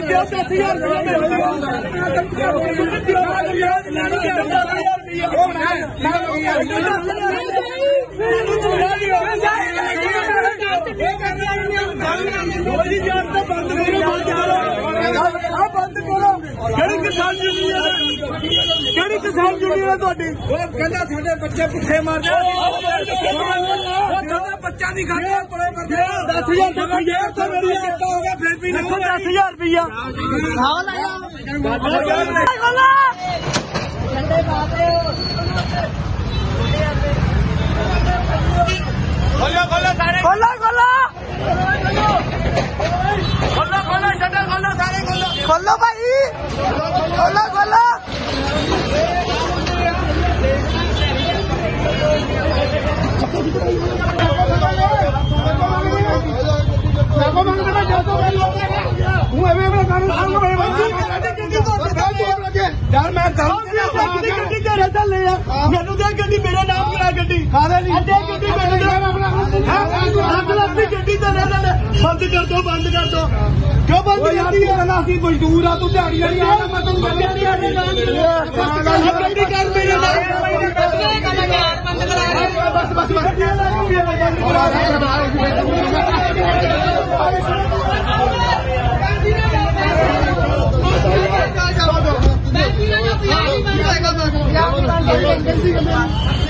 ਦਿਓ 10000 ਰੁਪਏ ਬੰਦ ਕਰੋ ਬੰਦ ਕਿਸਾਨ ਯੂਨੀਅਨ ਯੂਨੀਅਨ ਹੈ ਤੁਹਾਡੀ ਉਹ ਕਹਿੰਦਾ ਸਾਡੇ ਬੱਚੇ ਪੁੱਠੇ ਮਾਰਦੇ ਉਹ ਤੁਹਾਡਾ ਬੱਚਾ ਨਹੀਂ ਖਾਂਦਾ ਕੋਲੇ ਕਰਦੇ 10000 ਦਾ ਕੋਈ ਜੇ ਉੱਥੇ ਮੇਰੀ ਹੋ ਗਿਆ ਫਿਰ ਵੀ ਨਹੀਂ 10000 ਰੁਪਇਆ ਹਾਂ ਲੈ ਤੂੰ ਐਵੇਂ ਐਵੇਂ ਕਾਨੂੰਨ ਸਾਹਮਣੇ ਬੰਦੀ ਯਾਰ ਮੈਂ ਗੱਡੀ ਗੱਡੀ ਘਰੇ ਚੱਲੇ ਆ। ਮੈਨੂੰ ਦੇ ਗੱਡੀ ਮੇਰੇ ਨਾਮ ਕਰਾ ਗੱਡੀ? ਕਾਹਦੇ ਲਈ। ਅੱਡੇ ਗੱਡੀ ਨਾਮ ਆਪਣਾ। ਅੱਗ ਲੱਗੀ ਗੱਡੀ ਤੇ ਰਹਿ ਲੈ ਬੰਦ ਕਰ ਦੋ ਬੰਦ ਕਰ ਦੋ। ਕਿਉਂ ਬੰਦ ਕਰਦੀ ਹੈ ਨਾ ਅਸੀਂ ਮਜ਼ਦੂਰ ਆ ਤੂੰ ਦਿਹਾੜੀ ਵਾਲੀ ਆ ਮੈਂ ਤੈਨੂੰ ਗੱਡੀ ਦਿਹਾੜੀ ਨਾਮ ਗੱਡੀ ਕਰ ਮੇਰੇ ਨਾਮ ਬਸ ਬਸ ਬਸ। ਮੈਂ